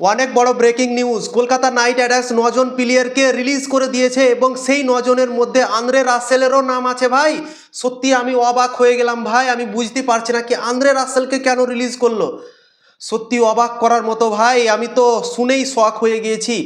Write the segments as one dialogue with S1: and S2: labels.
S1: অনেক বড় breaking news Kolkata Knight Riders নজন প্লেয়ারকে রিলিজ করে দিয়েছে এবং সেই নজনের মধ্যে আন্দ্রে রাসেলেরও নাম আছে ভাই। সত্যি আমি অবাক হয়ে গেলাম ভাই, আমি বুঝতে পারছি না কি আন্দ্রে রাসেলকে কেন রিলিজ করল। সত্যি অবাক করার মতো ভাই, আমি তো শুনেই শখ হয়ে গিয়েছি।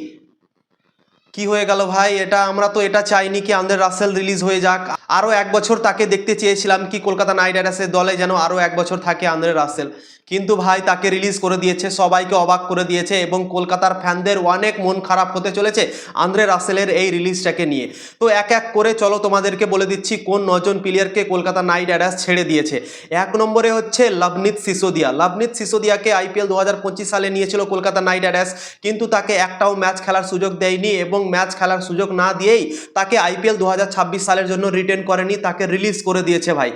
S1: কি হয়ে গেল ভাই, এটা আমরা তো এটা চাইনি কি আমাদের রাসেল রিলিজ হয়ে যাক। আরও এক বছর তাকে দেখতে চেয়েছিলাম কি কলকাতা নাইট রাইডার্সের দলে যেন আরও এক বছর থাকে আন্দ্রে রাসেল। কিন্তু ভাই তাকে রিলিজ করে দিয়েছে, সবাইকে অবাক করে দিয়েছে এবং কলকাতার ফ্যানদের অনেক মন খারাপ হতে চলেছে আন্দ্রে রাসেলের এই রিলিজটাকে নিয়ে। তো এক এক করে চলো তোমাদেরকে বলে দিচ্ছি কোন নজন প্লেয়ারকে কলকাতা নাইট রাইডার্স ছেড়ে দিয়েছে। এক নম্বরে হচ্ছে লবনীত সিসোদিয়া। লবনীত সিসোদিয়াকে আইপিএল দু হাজার পঁচিশ সালে নিয়েছিল কলকাতা নাইট রাইডার্স, কিন্তু তাকে একটাও ম্যাচ খেলার সুযোগ দেয়নি এবং ম্যাচ খেলার সুযোগ না দিয়েই তাকে আইপিএল দু হাজার ছাব্বিশ সালের জন্য রিটেন করেনি, তাকে রিলিজ করে দিয়েছে ভাই।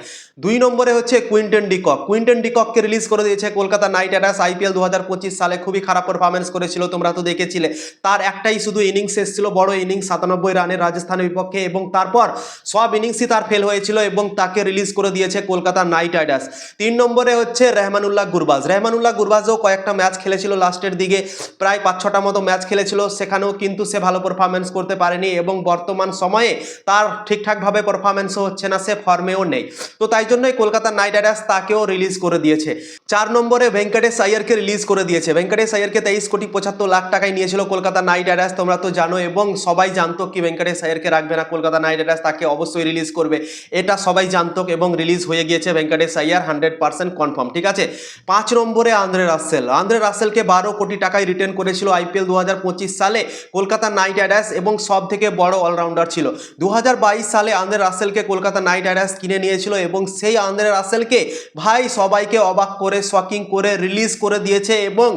S1: দুই নম্বরে হচ্ছে কুইন্টন ডিকক। কুইন্টন ডিকককে রিলিজ করে দিয়েছে কলকাতা নাইট রাইডার্স আইপিএল দু হাজার পঁচিশ সালে খুবই খারাপ পারফরমেন্স করেছিল, তোমরা তো দেখেছিলে। তার একটাই শুধু ইনিংস এসেছিল, বড় ইনিংস সাতানব্বই রানের রাজস্থানের বিপক্ষে এবং তারপর সব ইনিংসই তার ফেল হয়েছিল এবং তাকে রিলিজ করে দিয়েছে কলকাতা নাইট রাইডার্স। তিন নম্বরে হচ্ছে রেহমানুল্লাহ গুরবাজ। রেহমানুল্লাহ গুরবাজও কয়েকটা ম্যাচ খেলেছিল লাস্টের দিকে, প্রায় পাঁচ ছটা মতো ম্যাচ খেলেছিল, সেখানেও কিন্তু সে ভালো পারফরমেন্স করতে পারেনি এবং বর্তমান সময়ে তার ঠিকঠাকভাবে পারফরমেন্সও হচ্ছে না, সে ফর্মেও নেই। তো তাই জন্যই কলকাতা নাইট রাইডার্স তাকেও রিলিজ করে দিয়েছে। চার নম্বরে ভেঙ্কটেশ আয়ারকে রিলিজ করে দিয়েছে। ভেঙ্কটেশ আয়ারকে তেইশ কোটি পঁচাত্তর লাখ টাকায় নিয়েছিল কলকাতা নাইট রাইডার্স তোমরা তো জানো এবং সবাই জানতো কি ভেঙ্কটেশ আয়ারকে রাখবে না কলকাতা নাইট রাইডার্স তাকে অবশ্যই রিলিজ করবে। এটা সবাই জানতো এবং রিলিজ হয়ে গিয়েছে Venkatesh Iyer hundred percent confirm ঠিক আছে? পাঁচ নম্বরে আন্দ্রে রাসেল। আন্দ্রে রাসেলকে বারো কোটি টাকায় রিটার্ন করেছিল আইপিএল দু হাজার পঁচিশ সালে কলকাতা নাইট রাইডার্স এবং সব থেকে বড় অলরাউন্ডার ছিল। দু হাজার বাইশ সালে আন্দ্রে রাসেলকে কলকাতা নাইট রাইডার্স কিনে নিয়েছিল এবং সেই আন্দ্রে রাসেলকে ভাই সবাইকে অবাক করে শকিং করে রিলিজ করে দিয়েছে এবং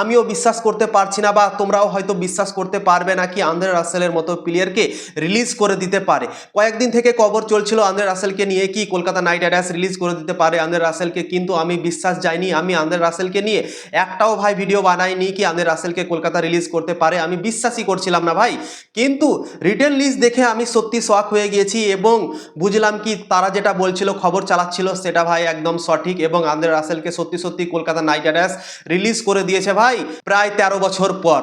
S1: আমিও বিশ্বাস করতে পারছি না বা তোমরাও হয়তো বিশ্বাস করতে পারবে না কি আন্দ্রে রাসেলের মতো প্লেয়ারকে রিলিজ করে দিতে পারে। কয়েকদিন থেকে কবর চলছিল আন্দ্রে রাসেলকে নিয়ে কি কলকাতা নাইট রাইডার্স রিলিজ করে দিতে পারে আন্দ্রে রাসেলকে, কিন্তু আমি বিশ্বাস যাইনি, আমি আন্দ্রে রাসেলকে নিয়ে একটাও ভাই ভিডিও বানাইনি কি আন্দ্রে রাসেলকে কলকাতা রিলিজ করতে পারে, আমি বিশ্বাসই করছিলাম না ভাই। কিন্তু রিটার্ন লিস্ট দেখে আমি সত্যি শখ হয়ে গিয়েছি এবং বুঝলাম কি তারা যেটা বলছিল, খবর চালাচ্ছিল, সেটা ভাই একদম সঠিক এবং আন্দ্রে রাসেলকে সত্যি সত্যি কলকাতা নাইট রাইডার্স রিলিজ করে দিয়েছে ভাই প্রায় তেরো বছর পর।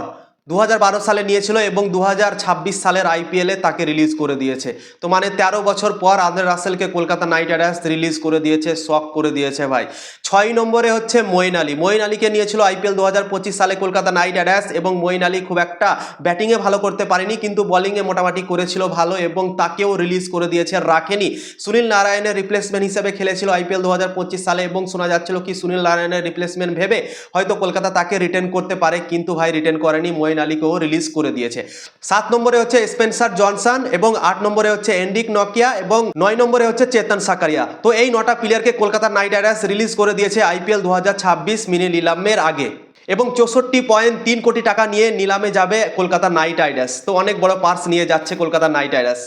S1: দু হাজার বারো সালে নিয়েছিল এবং দু হাজার ছাব্বিশ সালের আইপিএলে তাকে রিলিজ করে দিয়েছে। তো মানে তেরো বছর পর আন্দ্রে রাসেলকে কলকাতা নাইট রাইডার্স রিলিজ করে দিয়েছে শক করে দিয়েছে ভাই। ছয় নম্বরে হচ্ছে মঈন আলী। মঈন আলীকে নিয়েছিল আইপিএল দু হাজার পঁচিশ সালে কলকাতা নাইট রাইডার্স এবং মঈন আলী খুব একটা ব্যাটিংয়ে ভালো করতে পারেনি, কিন্তু বোলিংয়ে মোটামুটি করেছিল ভালো এবং তাকেও রিলিজ করে দিয়েছে রাখেনি। সুনীল নারায়ণের রিপ্লেসমেন্ট হিসেবে খেলেছিল আইপিএল দু হাজার পঁচিশ সালে এবং শোনা যাচ্ছিল কি সুনীল নারায়ণের রিপ্লেসমেন্ট ভেবে হয়তো কলকাতা তাকে রিটার্ন করতে পারে, কিন্তু ভাই রিটার্ন করেনি। মঈন আলীকেও রিলিজ করে দিয়েছে। সাত নম্বরে হচ্ছে স্পেন্সার জনসন এবং আট নম্বরে হচ্ছে এন্ডিক নকিয়া এবং নয় নম্বরে হচ্ছে চেতন সাকারিয়া তো এই নটা প্লেয়ারকে কলকাতা নাইট রাইডার্স রিলিজ করে দিয়েছে আইপিএল দু হাজার ছাব্বিশ মিনি নিলামের আগে। এবং চৌষট্টি পয়েন্ট তিন কোটি টাকা নিয়ে নিলামে যাবে কলকাতা নাইট রাইডার্স তো অনেক বড় পার্স নিয়ে যাচ্ছে কলকাতা নাইট রাইডার্স